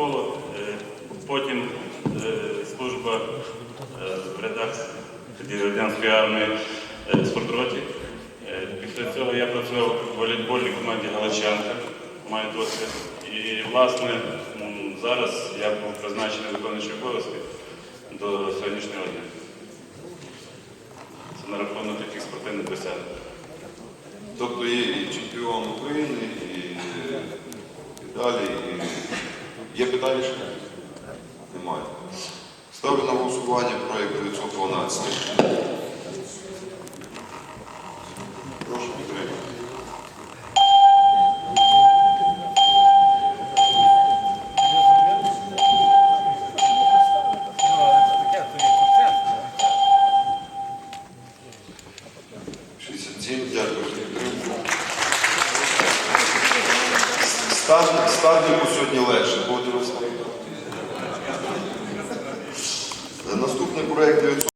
футболу. Е, Потім е, служба е, в рядах радянської армії спортроті. Після цього я працював в волейбольній команді Галичанка, маю досвід. І, власне, зараз я був призначений виконуючий обов'язки до сьогоднішнього дня. Це на рахунок таких спортивних досягнень. Тобто є і чемпіон України, і, і далі. І... Є питання ще? Немає. Ставлю на голосування проєкт 912. Прошу підтримати. Стаднику сьогодні легше, Наступний проект 900.